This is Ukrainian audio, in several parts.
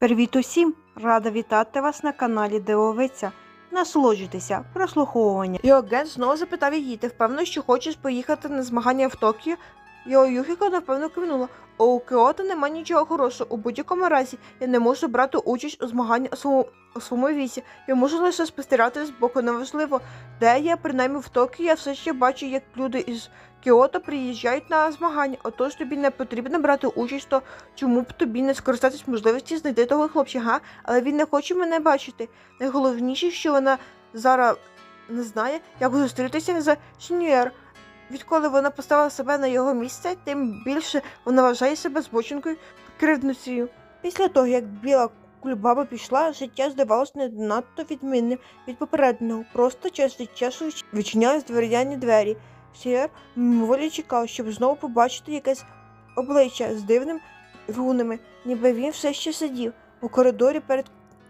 Привіт усім! Рада вітати вас на каналі Дивовиця. Насолоджуйтеся прослуховування. Його агент знову запитав її, ти впевнена, що хочеш поїхати на змагання в Токіо? Його Юхіко напевно кивнула. У Кіото нема нічого хорошого. У будь-якому разі я не можу брати участь у змаганні своєму, у своєму віці. Я можу лише спостерігати з боку неважливо, де я, принаймні в Токіо, я все ще бачу, як люди із Кіото приїжджають на змагання. Отож тобі не потрібно брати участь, то чому б тобі не скористатись можливості знайти того хлопчика, га? Але він не хоче мене бачити. Найголовніше, що вона зараз не знає, як зустрітися з Шнюєр. Відколи вона поставила себе на його місце, тим більше вона вважає себе збоченкою кривдницею. Після того, як біла кульбаба пішла, життя здавалося не надто відмінним від попереднього. Просто час від часу відч- відчинялись дверяні двері. Сієр мимоволі чекав, щоб знову побачити якесь обличчя з дивним рунами, ніби він все ще сидів у коридорі перед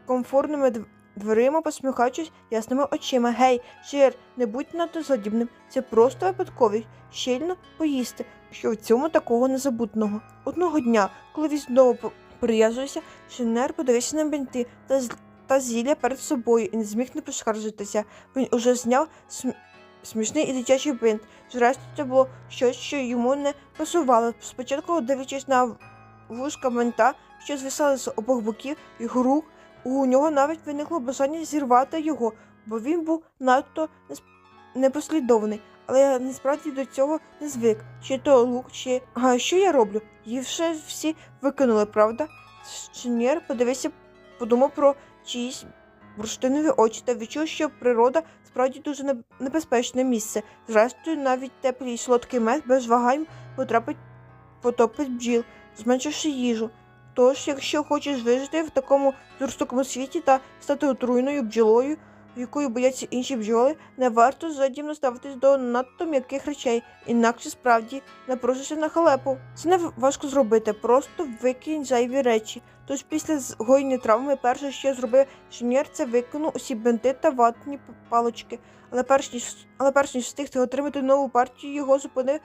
комфортними дверима, посміхаючись ясними очима. Гей, Сієр, не будь надто задібним. Це просто випадковість. Щільно поїсти, що в цьому такого незабутного. Одного дня, коли він знову прив'язується, Шинер подивився на бінти та, та зілля перед собою і не зміг не поскаржитися. Він уже зняв см- смішний і дитячий бинт. Зрештою, це було щось, що йому не пасувало. Спочатку, дивлячись на вушка бинта, що звисали з обох боків його рук, у нього навіть виникло бажання зірвати його, бо він був надто непослідовний. Але я насправді до цього не звик. Чи то лук, чи. А що я роблю? Їх вже всі викинули, правда? Шинєр подивився, подумав про чиїсь бурштинові очі та відчув, що природа справді дуже небезпечне місце. Зрештою, навіть теплий солодкий мед без вагань потрапить потопить бджіл, зменшивши їжу. Тож, якщо хочеш вижити в такому жорстокому світі та стати отруйною бджолою, якою бояться інші бджоли, не варто задімно ставитись до надто м'яких речей, інакше справді напрошишся на халепу. Це не важко зробити, просто викинь зайві речі. Тож після згоєння травми перше, що зробив Шинєр, це викинув усі бинти та ватні палочки. Але перш ніж але перш ніж встигти отримати нову партію, його зупинив.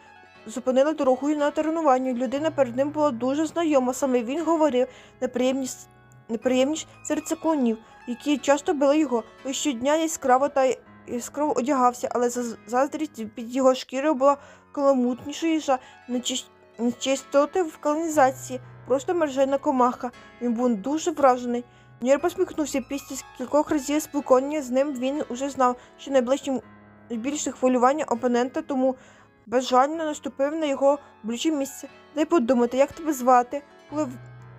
Зупинили дорогою на тренування. Людина перед ним була дуже знайома. Саме він говорив неприємність неприємність серед циклонів, які часто били його. Він щодня яскраво та яскраво одягався, але заз- заздрість під його шкірою була каламутнішою за нечис- нечистоти в каналізації. Просто мережена комаха. Він був дуже вражений. Нір посміхнувся після кількох разів спілкування з ним. Він уже знав, що найближчим найбільше хвилювання опонента, тому безжально наступив на його болюче місце. Дай подумати, як тебе звати, коли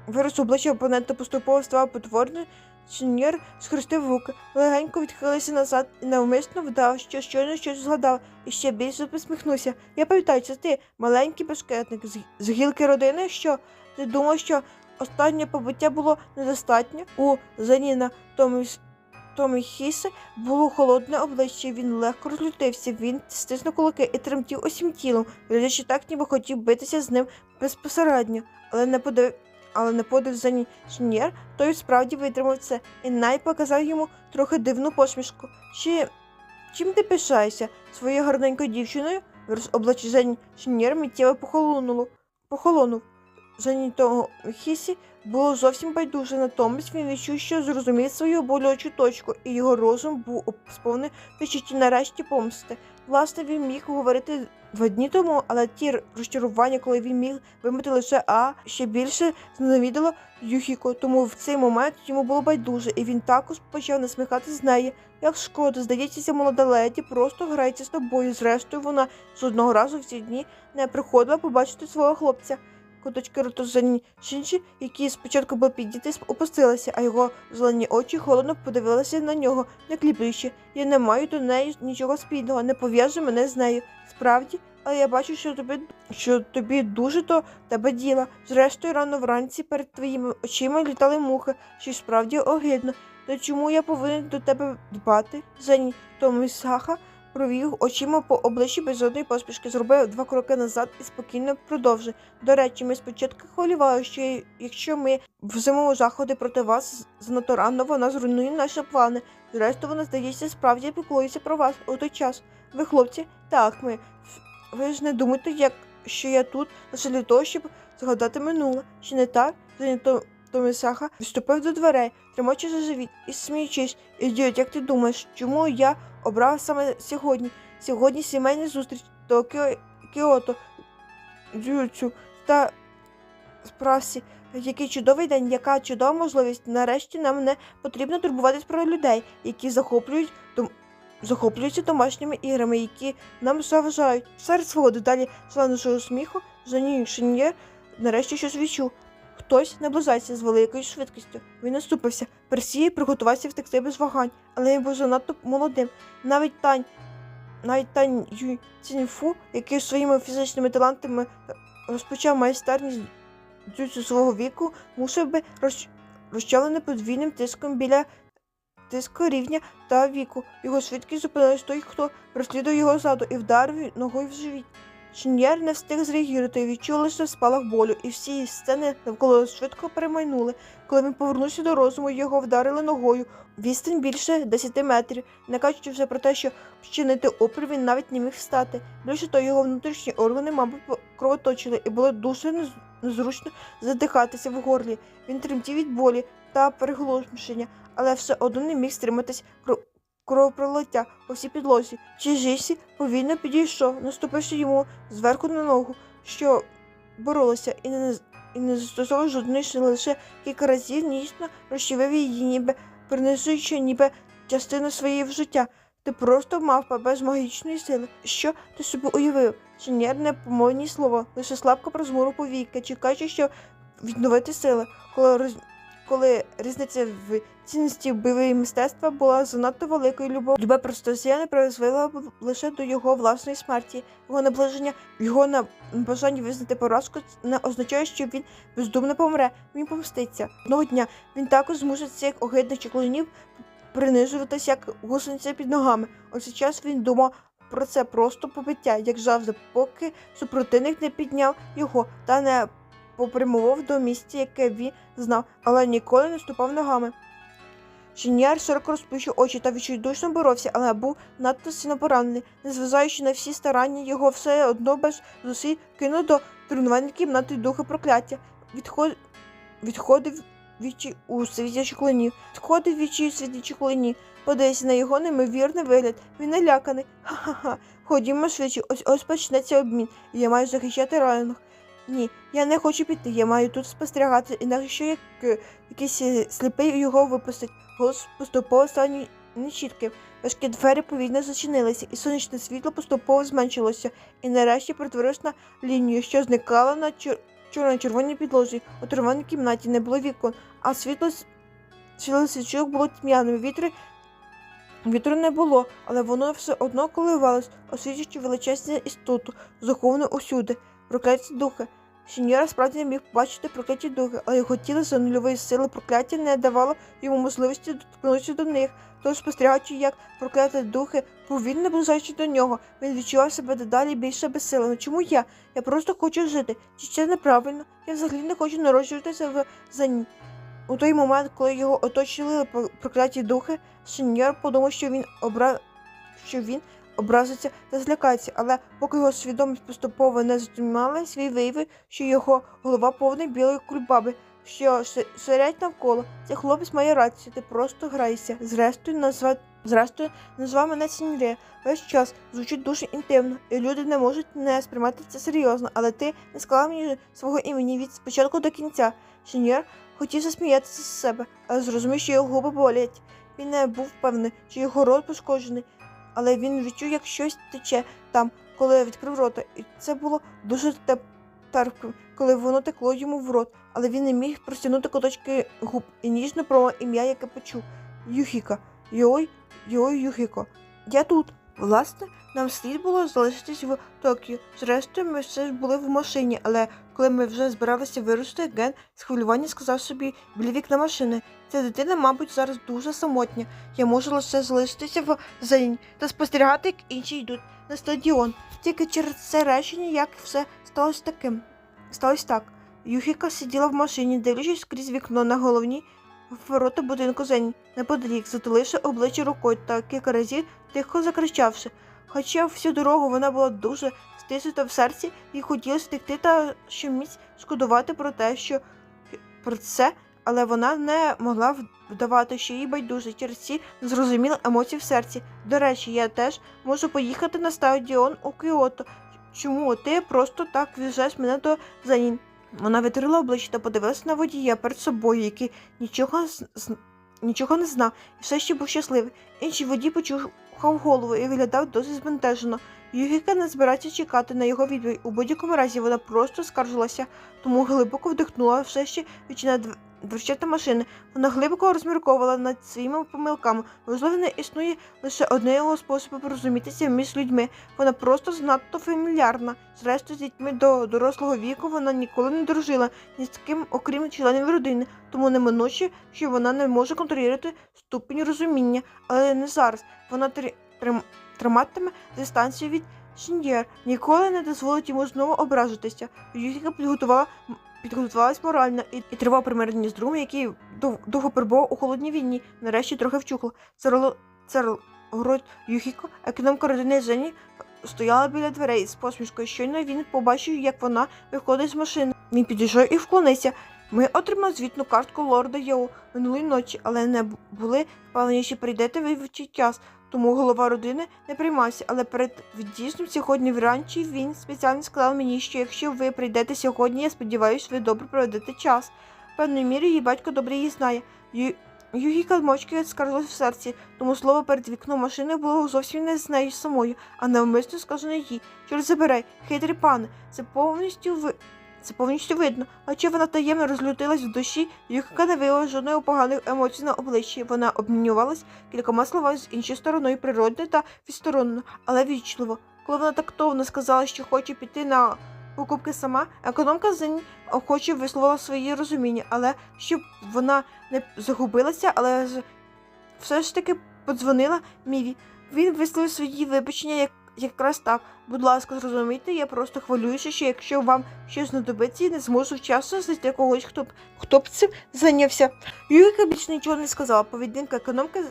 вираз обличчя опонента поступово став потворним, Шиньєр схрестив руки, легенько відхилився назад і навмисно вдав, що щойно щось згадав, і ще більше посміхнувся. Я пам'ятаю, це ти, маленький бешкетник з, гілки родини, що ти думав, що останнє побиття було недостатньо? У Заніна Томі, Томі Хіси було холодне обличчя, він легко розлютився, він стиснув кулаки і тремтів усім тілом, глядячи так, ніби хотів битися з ним безпосередньо, але не подив... Але не подив за інженер, той справді витримав це і най показав йому трохи дивну посмішку. Чи чим ти пишаєшся своєю гарненькою дівчиною? Верс обличчя за інженер миттєво. Похолонув. Жені того Хісі було зовсім байдуже, натомість він відчув, що зрозумів свою болючу точку, і його розум був сповнений відчутті нарешті помсти. Власне, він міг говорити два дні тому, але ті розчарування, коли він міг вимити лише А, ще більше зненавідало Юхіко, тому в цей момент йому було байдуже, і він також почав насміхатися з неї. Як шкода, здається, молода леді просто грається з тобою. Зрештою, вона жодного разу в ці дні не приходила побачити свого хлопця. Куточки ротозані Шинчі, які спочатку були підняті, опустилися, а його зелені очі холодно подивилися на нього, не кліпаючи. Я не маю до неї нічого спільного, не пов'яжу мене з нею. Справді, але я бачу, що тобі, що тобі дуже до тебе діла. Зрештою, рано вранці перед твоїми очима літали мухи, що й справді огидно. То чому я повинен до тебе дбати? Зені Томісаха провів очима по обличчі без жодної поспішки, зробив два кроки назад і спокійно продовжив. До речі, ми спочатку хвилювали, що якщо ми взимемо заходи проти вас занадто рано, вона зруйнує наші плани. Зрештою, вона, здається, справді піклується про вас у той час. Ви, хлопці, так, ми. Ви ж не думаєте, як що я тут лише для того, щоб згадати минуле. Чи не так? Зайнято Томисаха відступив до дверей, тримаючи за живіт і сміючись. Ідіот, як ти думаєш, чому я обрав саме сьогодні? Сьогодні сімейна зустріч Токіо Кіото, Дзюцю та справці. Який чудовий день, яка чудова можливість. Нарешті нам не потрібно турбуватись про людей, які захоплюють дом... захоплюються домашніми іграми, які нам заважають. Серед свого дедалі славнішого сміху Жані Шин'єр нарешті щось відчув. Хтось наближається з великою швидкістю. Він наступився. Персій приготувався втекти без вагань, але він був занадто молодим. Навіть Тань, навіть Тань Юй Ціньфу, який своїми фізичними талантами розпочав майстерність дзюцю свого віку, мусив би роз... розчавлений подвійним тиском біля тиску рівня та віку. Його швидкість зупинилась той, хто розслідував його ззаду і вдарив ногою в живіт. Шиньєр не встиг зреагувати відчув лише спалах болю, і всі сцени навколо швидко перемайнули. Коли він повернувся до розуму, його вдарили ногою. Відстань більше 10 метрів, не кажучи вже про те, що вчинити опір він навіть не міг встати. Більше того, його внутрішні органи, мабуть, кровоточили, і було дуже нез- незручно задихатися в горлі. Він тремтів від болі та переголошення, але все одно не міг стриматись кровопролиття по всій підлозі. Чижісі повільно підійшов, наступивши йому зверху на ногу, що боролася, і не, і не застосовував жодної лише кілька разів ніжно розчавив її, ніби принижуючи ніби частину своєї життя. Ти просто мавпа без магічної сили. Що ти собі уявив? Шинєр не помовні слова, лише слабко прозмуру повіки, чекаючи, що відновити сили, коли роз... коли різниця в цінності бойової мистецтва була занадто великою любов. Любе простосія призвела б лише до його власної смерті. Його наближення, його на бажання визнати поразку не означає, що він бездумно помре. Він помститься. Одного дня він також змусить цих огидних чеклунів принижуватись як гусениця під ногами. Ось час він думав про це просто побиття, як завжди, поки супротивник не підняв його та не попрямував до місця, яке він знав, але ніколи не ступав ногами. Шиньяр широко розплющив очі та відчайдушно боровся, але був надто сильно поранений. Незважаючи на всі старання, його все одно без зусиль кинув до тренувальної кімнати духа прокляття. Відход... Відходив вічі у світі чеклунів. Відходив вічі у світі чеклунів. Подивися на його неймовірний вигляд. Він наляканий. Ха-ха-ха. Ходімо швидше, ось ось почнеться обмін. і Я маю захищати ранених. Ні, я не хочу піти, я маю тут спостерігати, інакше як е, якийсь е, сліпий його випустить. Голос поступово став ні- нечітким. Важкі двері повільно зачинилися, і сонячне світло поступово зменшилося, і нарешті перетворилось на лінію, що зникала на чор... чорно-червоній підлозі. У червоній кімнаті не було вікон, а світло світло свічок було тьмяним. Вітри Вітру не було, але воно все одно коливалось, освітлюючи величезну істоту, заховану усюди, прокляті духи. Сіньора справді не міг побачити прокляті духи, але його тіло за нульової сили прокляття не давало йому можливості доткнутися до них. Тож, спостерігаючи, як прокляті духи повільно наближаючи до нього, він відчував себе дедалі більше безсилено. Чому я? Я просто хочу жити. Чи це неправильно? Я взагалі не хочу народжуватися в за у той момент, коли його оточили про- прокляті духи, сеньор подумав, що він обра... що він образиться та злякається, але поки його свідомість поступово не затрималась, він виявив, що його голова повна білої кульбаби, що ширять навколо. Цей хлопець має рацію, ти просто граєшся. Зрештою, назва... Зрештою, назва мене сеньоре. Весь час звучить дуже інтимно, і люди не можуть не сприймати це серйозно, але ти не сказала мені свого імені від спочатку до кінця. Сеньор хотів засміятися з себе, але зрозумів, що його губи болять. Він не був певний, що його рот пошкоджений, але він відчув, як щось тече там, коли відкрив рота, і це було дуже терпким, коли воно текло йому в рот, але він не міг простягнути куточки губ і ніжно промов ім'я, яке почув. Юхіка. Йой, йой, Юхіко. Я тут. Власне, нам слід було залишитись в Токіо. Зрештою, ми все ж були в машині, але коли ми вже збиралися вирушити, Ген з хвилювання сказав собі біля вікна машини. Ця дитина, мабуть, зараз дуже самотня. Я можу лише залишитися в зелені та спостерігати, як інші йдуть на стадіон. Тільки через це речення, як все сталося таким. Сталося так. Юхіка сиділа в машині, дивлячись крізь вікно на головні ворота будинку Зені, неподалік, затуливши обличчя рукою та кілька разів тихо закричавши. Хоча всю дорогу вона була дуже стиснута в серці і хотілося втекти та щоміць шкодувати про те, що про це, але вона не могла вдавати, що їй байдуже через ці незрозумілі емоції в серці. До речі, я теж можу поїхати на стадіон у Кіото. Чому ти просто так в'їжджаєш мене до Занін? Вона витерла обличчя та подивилася на водія перед собою, який нічого, нічого не знав і все ще був щасливий. Інший водій почухав голову і виглядав досить збентежено. Югіка не збирається чекати на його відповідь. У будь-якому разі вона просто скаржилася, тому глибоко вдихнула все ще відчинила дв- дверцята машини. Вона глибоко розмірковувала над своїми помилками. Можливо, не існує лише одного способу порозумітися між людьми. Вона просто занадто фамільярна. Зрештою, з дітьми до дорослого віку вона ніколи не дружила ні з ким, окрім членів родини, тому неминуче, що вона не може контролювати ступінь розуміння, але не зараз. Вона тр- трим- триматиме дистанцію від Шин'єр, ніколи не дозволить йому знову ображитися. Юхіка підготувала підготувалась морально і, і тривав примирення з другом, який дов, довго перебував у холодній війні, нарешті трохи вчухло. Царло, царл, город Юхіко, економка родини Жені, стояла біля дверей з посмішкою. Щойно він побачив, як вона виходить з машини. Він підійшов і вклонився. Ми отримали звітну картку лорда Йоу минулої ночі, але не були впевнені, що прийдете ви в час. Тому голова родини не приймався. Але перед від'їздом сьогодні вранці він спеціально сказав мені, що якщо ви прийдете сьогодні, я сподіваюся, ви добре проведете час. Певною мірі її батько добре її знає. Ю... Югіка мовчки скаржилась в серці, тому слово перед вікном машини було зовсім не з нею самою, а навмисно сказане їй. Чорт забирай, хитрий пане, це повністю ви. Це повністю видно, а вона таємно розлютилась в душі, Юхика не виявила жодної поганих емоцій на обличчі. Вона обмінювалась кількома словами з іншою стороною, природно та відсторонено, але вічливо. Коли вона тактовно сказала, що хоче піти на покупки сама, економка Зень охоче висловила своє розуміння, але щоб вона не загубилася, але все ж таки подзвонила Міві. Він висловив свої вибачення як. Якраз так, будь ласка, зрозумійте, я просто хвилююся, що якщо вам щось знадобиться, я не зможу вчасно знайти когось, хто б хто б цим зайнявся. Юрика більше нічого не сказала. Поведінка економки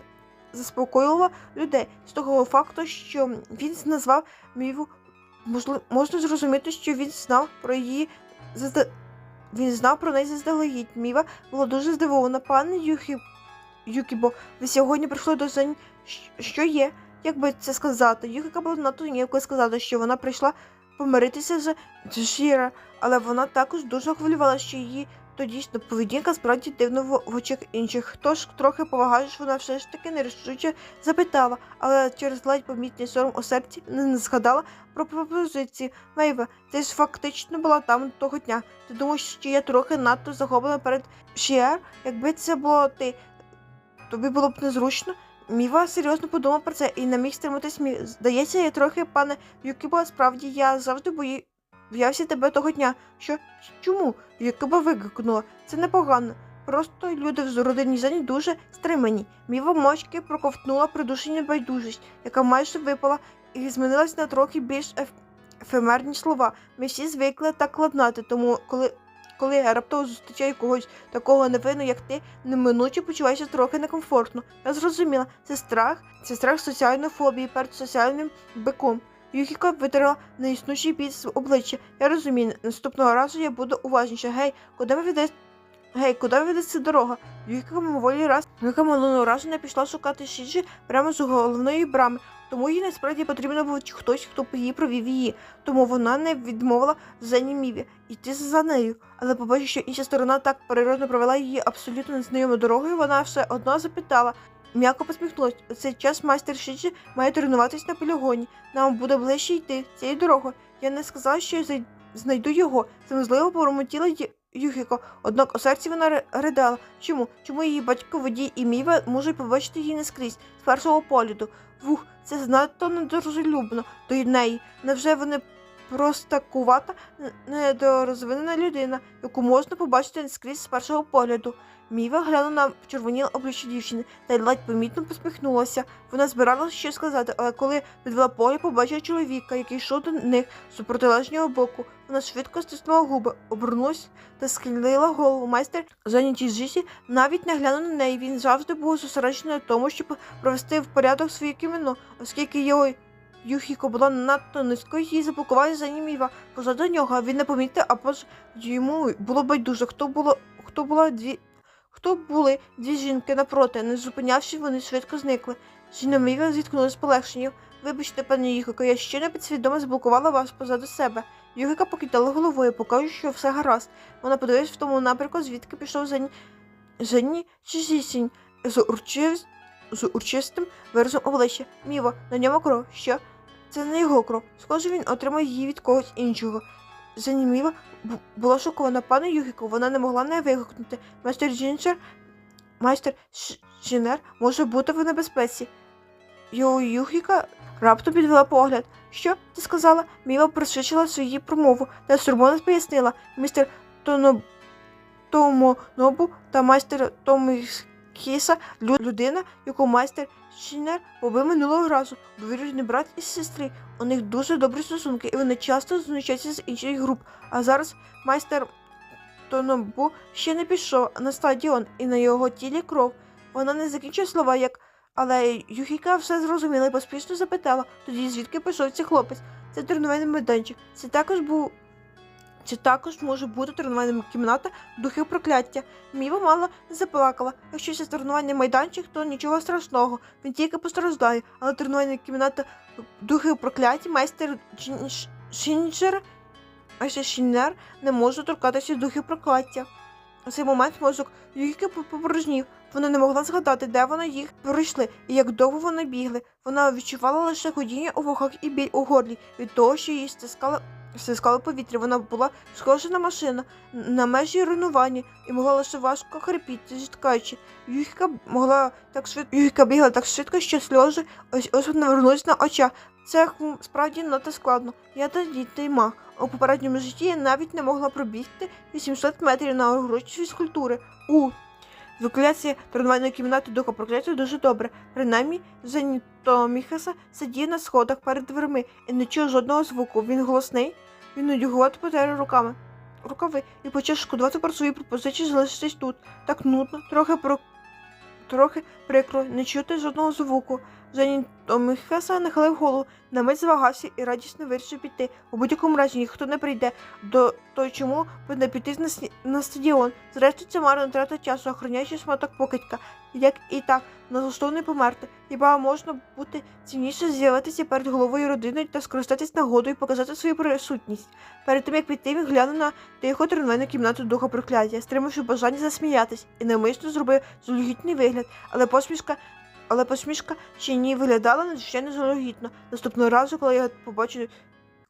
заспокоювала людей з того факту, що він назвав Міву. Можливо, можна зрозуміти, що він знав про її зазда... Він знав про неї заздалегідь. Міва була дуже здивована. Пане Юхі... Юкібо, ви сьогодні прийшли до Зень... Що є? Як би це сказати? Юхіка була надто ніяко сказати, що вона прийшла помиритися з Джира, але вона також дуже хвилювалася, що її тодішня поведінка справді дивна в, очах інших. Тож, трохи повагаючи, вона все ж таки нерішуче запитала, але через ледь помітний сором у серці не згадала про пропозиції. Мейве, ти ж фактично була там того дня. Ти думаєш, що я трохи надто захоплена перед Шіар? Якби це було ти, тобі було б незручно. Міва серйозно подумав про це і не міг стримати сміх. Здається, я трохи, пане Юкібо, справді я завжди бої... боявся тебе того дня. Що? Чому? Юкіба вигукнула. Це непогано. Просто люди в родині Зені дуже стримані. Міва мочки проковтнула придушення байдужість, яка майже випала і змінилась на трохи більш еф... ефемерні слова. Ми всі звикли так ладнати, тому коли. Коли я раптово зустрічаю когось такого невинного, як ти, неминуче почуваєшся трохи некомфортно. Я зрозуміла, це страх, це страх соціальної фобії перед соціальним биком. Юхіка витерла неіснуючий біль з обличчя. Я розумію, наступного разу я буду уважніша. Гей, куди ви веде... Гей, куди ведеться дорога? Юхіка мимоволі раз. Юхіка минулого разу не пішла шукати Шіджі прямо з головної брами, тому їй насправді потрібно був хтось, хто б її провів її. Тому вона не відмовила Зені Міві йти за нею. Але побачивши, що інша сторона так природно провела її абсолютно незнайомою дорогою, вона все одно запитала. М'яко посміхнулась. У цей час майстер Шіджі має тренуватись на полігоні. Нам буде ближче йти цією дорогою. Я не сказала, що я знайду його. Це можливо поромотіла Ю- Юхіко. Однак у серці вона ри- ридала. Чому? Чому її батько водій і Міва можуть побачити її не скрізь з першого погляду? Вух, це занадто недружелюбно до неї. Невже вони простакувата, недорозвинена людина, яку можна побачити скрізь з першого погляду? Міва глянула на почервоніле обличчя дівчини та й ледь помітно посміхнулася. Вона збиралася щось сказати, але коли підвела поле, побачила чоловіка, який йшов до них з протилежнього боку. Вона швидко стиснула губи, обернулась та схилила голову. Майстер, зайнятій житті, навіть не глянув на неї. Він завжди був зосереджений на тому, щоб провести в порядок своє кімено, оскільки його Юхіко була надто низькою, її заблокували за Німіва. Позаду нього він не помітив, а поза йому було байдуже, хто було, хто була дві. Хто були дві жінки напроти, не зупинявшись, вони швидко зникли. Жіна Міга зіткнулася з полегшенням. Вибачте, пані Юхико, я ще не підсвідомо заблокувала вас позаду себе. Юхика покидала головою, покажу, що все гаразд. Вона подивилась в тому напрямку, звідки пішов Зені... Зені Чизісінь з, урчис... з урчистим виразом обличчя. Міво, на ньому кров. Що? Це не його кров. Схоже, він отримав її від когось іншого. Заніміва бу- була шокована. Пане Юхіко, вона не могла не вигукнути. Майстер Джинчер, майстер Ш- може бути в небезпеці. Йо Юхіка раптом підвела погляд. Що ти сказала? Міва пришвидшила свою промову та стурбовано пояснила. Містер Тоно... Томонобу та майстер Томіхіса лю- людина, яку майстер Шинер побив минулого разу. Двоюрідний брат і сестри. У них дуже добрі стосунки, і вони часто знущаються з інших груп. А зараз майстер Тонобу ще не пішов на стадіон, і на його тілі кров. Вона не закінчує слова, як але Юхіка все зрозуміла і поспішно запитала, тоді звідки пішов цей хлопець. Це тренувальний майданчик. Це також був. Це також може бути тренувальна кімната духів прокляття. Міва мало заплакала. Якщо це тренувальний майданчик, то нічого страшного. Він тільки постраждає, але тренувальна кімната духів прокляття майстер Шінджер, майстер Шіннер не може торкатися духів прокляття. У цей момент мозок Юхіки попорожнів. Вона не могла згадати, де вони їх пройшли і як довго вони бігли. Вона відчувала лише ходіння у вухах і біль у горлі від того, що її стискало, стискало повітря. Вона була схожа на машину на межі руйнування і могла лише важко хрипіти, зіткаючи. Юхіка могла так швидко. Юхіка бігла так швидко, що сльози ось ось навернулись на очах. Це справді надто складно. Я тоді той маг. У попередньому житті я навіть не могла пробігти 800 метрів на урочі фізкультури. У Викуляція тренувальної кімнати духа прокляття дуже добре. Принаймні, Зеніто Міхаса сидів на сходах перед дверми і не чув жодного звуку. Він голосний, він нудьгувато потер руками. Рукави і почав шкодувати про свої пропозиції залишитись тут. Так нудно, трохи про трохи прикро, не чути жодного звуку. Зеніто Міхаса нахилив голову, на мить звагався і радісно вирішив піти. У будь-якому разі ніхто не прийде до то чому б не піти на, сні- на стадіон. Зрештою, це марна трата часу, охороняючи шматок покидька. Як і так, налаштований померти. Хіба можна бути цінніше з'явитися перед головою родини та скористатись нагодою і показати свою присутність. Перед тим як піти, він глянув на тихо тренувальну кімнату духа прокляття, стримавши бажання засміятись, і навмисно зробив злогітний вигляд, але посмішка. Але посмішка ще ні виглядала надзвичайно злогітно. Наступного разу, коли я побачу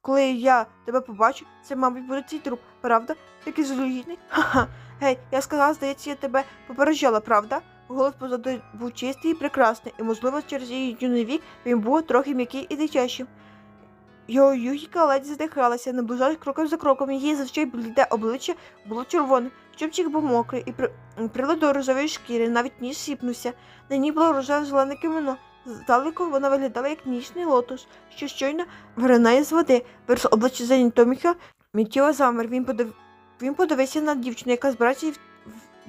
коли я тебе побачу, це, мабуть, буде твій труп, правда? Такий злогідний? Ха-ха. Гей, я сказала, здається, я тебе попереджала, правда? Голос позаду був чистий і прекрасний, і, можливо, через її юний вік він був трохи м'який і дитячим. Його юхіка ледь задихалася, наближалась кроком за кроком, її зазвичай бліде обличчя було червоним, чубчик був мокрий і при... прилад до рожевої шкіри, навіть ніж сіпнувся. На ній було рожеве зелене кимено. Здалеку вона виглядала як нічний лотос, що щойно виринає з води. Вирус обличчя Зені Томіха миттєво замер. Він подив... він подивився на дівчину, яка збирається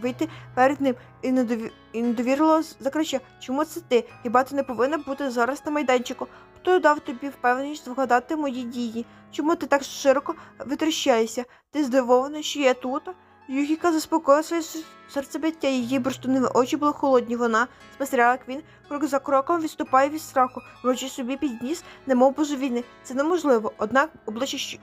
вийти перед ним, і, недові... і недовірливо закричав: Чому це ти? Хіба ти не повинна бути зараз на майданчику? Хто дав тобі впевненість вгадати мої дії? Чому ти так широко витріщаєшся? Ти здивований, що я тут? Юхіка заспокоїла своє серцебиття, її бурштунові очі були холодні. Вона спостерігала, як він крок за кроком відступає від страху, вручи собі підніс, немов божевільний. Це неможливо. Однак обличчя, що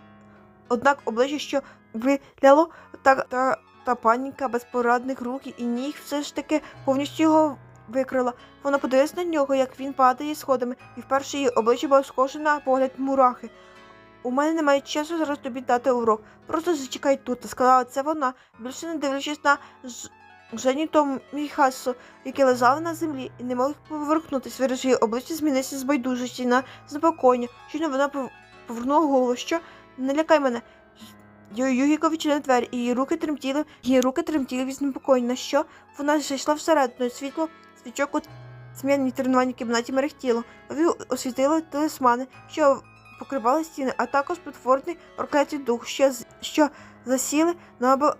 однак обличчя, що виляло, та, та, та паніка безпорадних рук і ніг все ж таки повністю його викрила. Вона подивилась на нього, як він падає сходами, і вперше її обличчя було схоже на погляд мурахи. У мене немає часу зараз тобі дати урок. Просто зачекай тут, сказала це вона, більше не дивлячись на Жені Томіхасу, який лежав на землі і не мог повернутися. Вирішив її обличчя змінився з байдужості на заспокоєння. Щойно вона пов- повернула голову, що не лякай мене. Ю- Югіко відчинив двері, і її руки тремтіли, її руки тремтіли від знепокоєння. Що вона зайшла всередину, світло, свічок у змінній тренувальній кімнаті мерехтіло. Освітили талісмани, що покривали стіни, а також потворний проклятий дух, що, що засіли на, оба-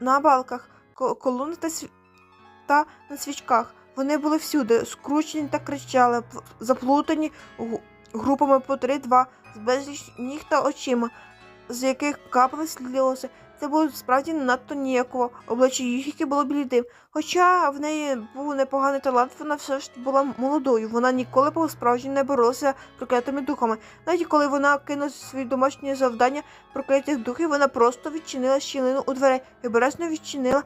на балках, ко- колони та, сві- та на свічках. Вони були всюди, скручені та кричали, заплутані групами по три-два, з безліч ніг та очима, з яких капали сльози. Це було справді надто ніяково. Обличчя Юхіки було блідим. Хоча в неї був непоганий талант, вона все ж була молодою. Вона ніколи по справжньому не боролася проклятими духами. Навіть коли вона кинула свої домашні завдання проклятих духів, вона просто відчинила щілину у дверей і обережно відчинила